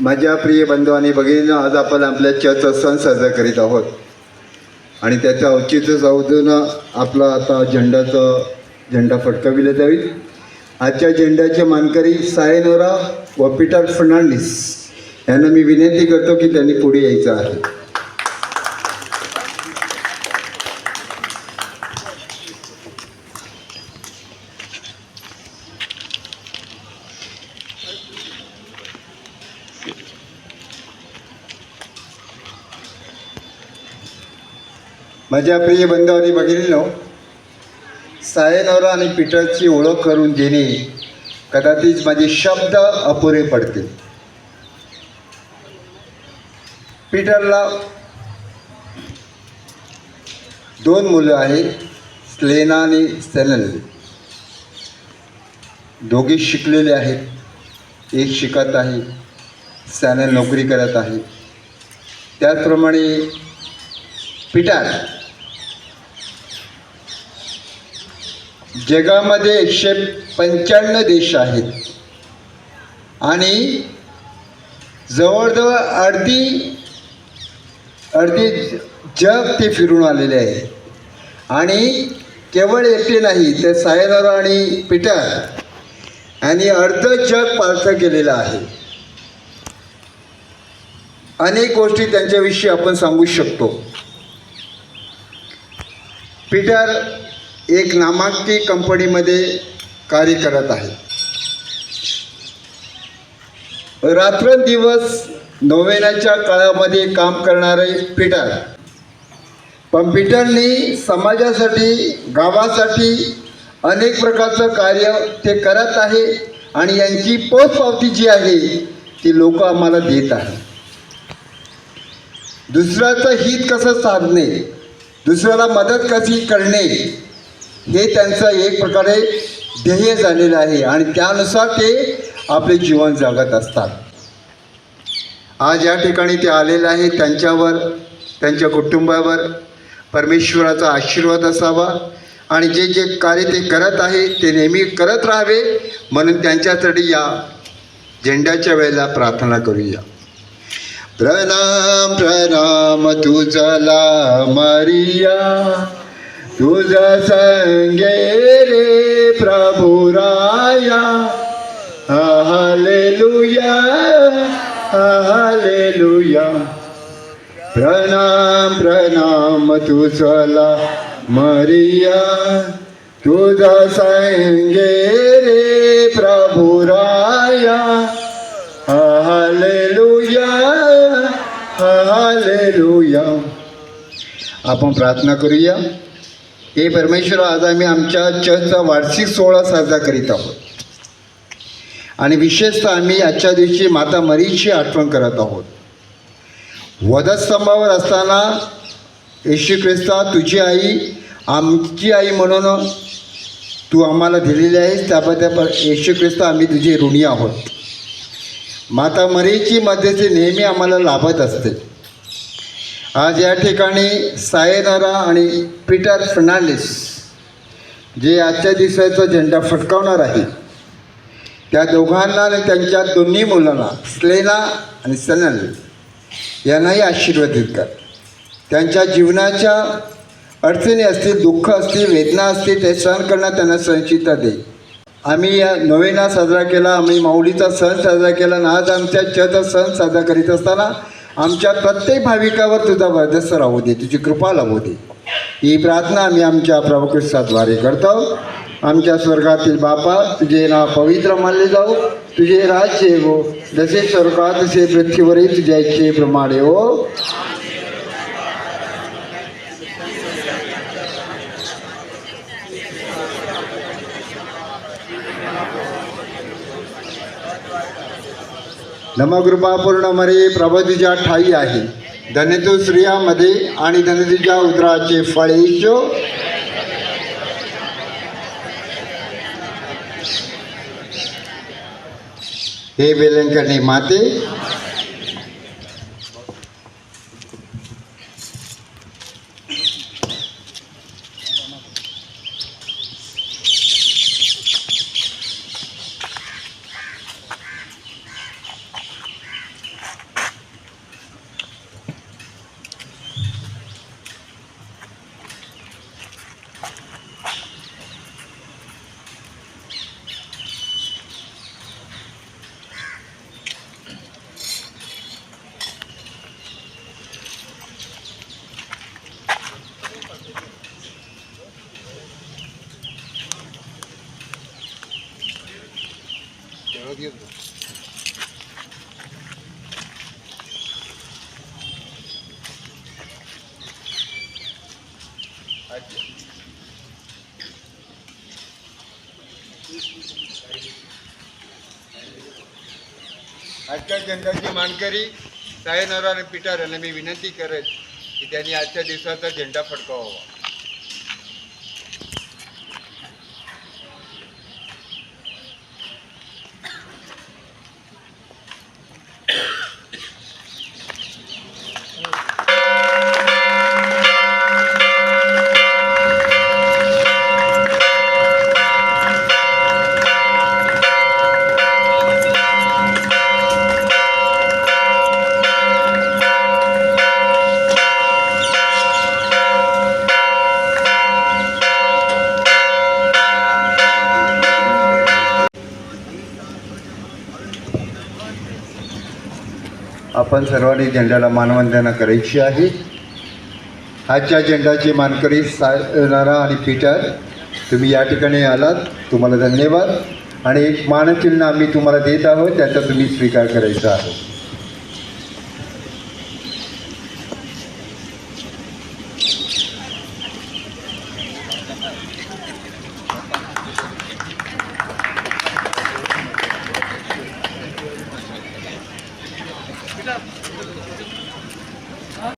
माझ्या प्रिय बंधू आणि भगिनींनो आज आपण आपल्या चर्चचा सण साजरा करीत आहोत. आणि त्याचं औचित्य साधून आपला आता झेंडाचं झेंडा फटकाविला जाईल. आजच्या झेंड्याचे मानकरी सायनोरा व पीटर फर्नांडिस यांना मी विनंती करतो की त्यांनी पुढे यायचं आहे. माझ्या प्रिय बंधावरी भगिनीनो सायनोरा आणि पीटरची ओळख करून देणे कदाचित माझे शब्द अपुरे पडतील. पीटरला दोन मुलं आहेत स्लेना आणि सेलन दोघे शिकलेले आहेत. एक शिकत आहे सॅनल नोकरी करत आहे. त्याचप्रमाणे पिटार जगामध्ये एकशे पंच्याण्णव देश आहेत. आणि जवळजवळ अर्धी अर्धी जग ते फिरून आलेले आहे. आणि केवळ एकटे नाही तर सायनर आणि पीटर यांनी अर्ध जग पालथं केलेलं आहे. अनेक गोष्टी त्यांच्याविषयी आपण सांगू शकतो. पीटर एक नामांकित कंपनीमध्ये कार्य करत आहे. रात्रंदिवस नोवेनाच्या काळामध्ये काम करणारे पीटर. पण पीटरनी समाजासाठी गावासाठी अनेक प्रकारचं कार्य ते करत आहे आणि यांची पोचपावती जी आहे ती लोक आम्हाला देत आहे दुसऱ्याचं हित कसं साधणे? दुसऱ्याला मदत कशी करणे? हे त्यांचं एक प्रकारे ध्येय झालेलं आहे आणि त्यानुसार ते आपले जीवन जगत असतात. आज या ठिकाणी ते आलेले आहे त्यांच्यावर त्यांच्या कुटुंबावर. परमेश्वराचा आशीर्वाद असावा आणि जे जे कार्य ते करत आहे ते नेहमी करत राहावे म्हणून त्यांच्यासाठी या झेंड्याच्या वेळेला प्रार्थना करूया. प्रणाम प्रणाम तुझला मरिया. तुझ संगे रे प्रभु राया। हालेलुया हालेलुया प्रणाम प्रणाम तुझला मरिया। तुझ संगे रे प्रभु राया। हालेलुया हालेलुया आपण प्रार्थना करूया। हे परमेश्वर आज आम्ही आमच्या चर्चचा वार्षिक सोहळा साजरा करीत आहोत. आणि विशेषतः आम्ही आजच्या दिवशी माता मरीची आठवण करत आहोत. वधस्तंभावर असताना येशू ख्रिस्ता तुझी आई आमची आई म्हणून तू आम्हाला दिलेली आहेस त्याबद्दल पर- येशू ख्रिस्ता आम्ही तुझे ऋणी आहोत. माता मरीची मध्यस्थी नेहमी आम्हाला लाभत असते. आज या ठिकाणी सायनारा आणि पीटर फर्नांडिस जे आजच्या दिवसाचा झेंडा फटकावणार आहे त्या दोघांना आणि त्यांच्या दोन्ही मुलांना स्लेना आणि सनल यांनाही आशीर्वादित कर त्यांच्या जीवनाच्या अडचणी असतील दुःख असतील वेदना असतील ते सहन करणं त्यांना सहनशीलता दे. आम्ही या नवेना साजरा केला आम्ही माऊलीचा सण साजरा केला आणि आज आमच्या चर्चा सण साजरा करीत असताना आमच्या प्रत्येक भाविकावर तुझा वर्धस्थ राहू दे तुझी कृपा लावू दे. ही प्रार्थना आम्ही आमच्या प्रभुकृष्णाद्वारे करतो. आमच्या स्वर्गातील बापा तुझे नाव पवित्र मानले जाऊ. तुझे राज्य हो जसे स्वर्गात तसे पृथ्वीवरही तुझ्या इच्छेप्रमाणे हो. नमकृपा पूर्ण मरे प्रभू ठाई आहे. धन्य स्त्रियामध्ये आणि धनतीच्या उदराचे फळ हे वेलंकरणे माते आजच्या झेंड्याची मानकरी सायनरा आणि पिटार यांना मी विनंती करेन की त्यांनी आजच्या दिवसाचा झेंडा फडकावावा. आपण सर्वांनी झेंड्याला मानवंदना करायची आहे. आजच्या झेंडाची मानकरी सायनारा आणि पीटर तुम्ही या ठिकाणी आलात. तुम्हाला धन्यवाद. आणि एक मानचिन्ह आम्ही तुम्हाला देत आहोत त्याचा तुम्ही स्वीकार करायचा आहे.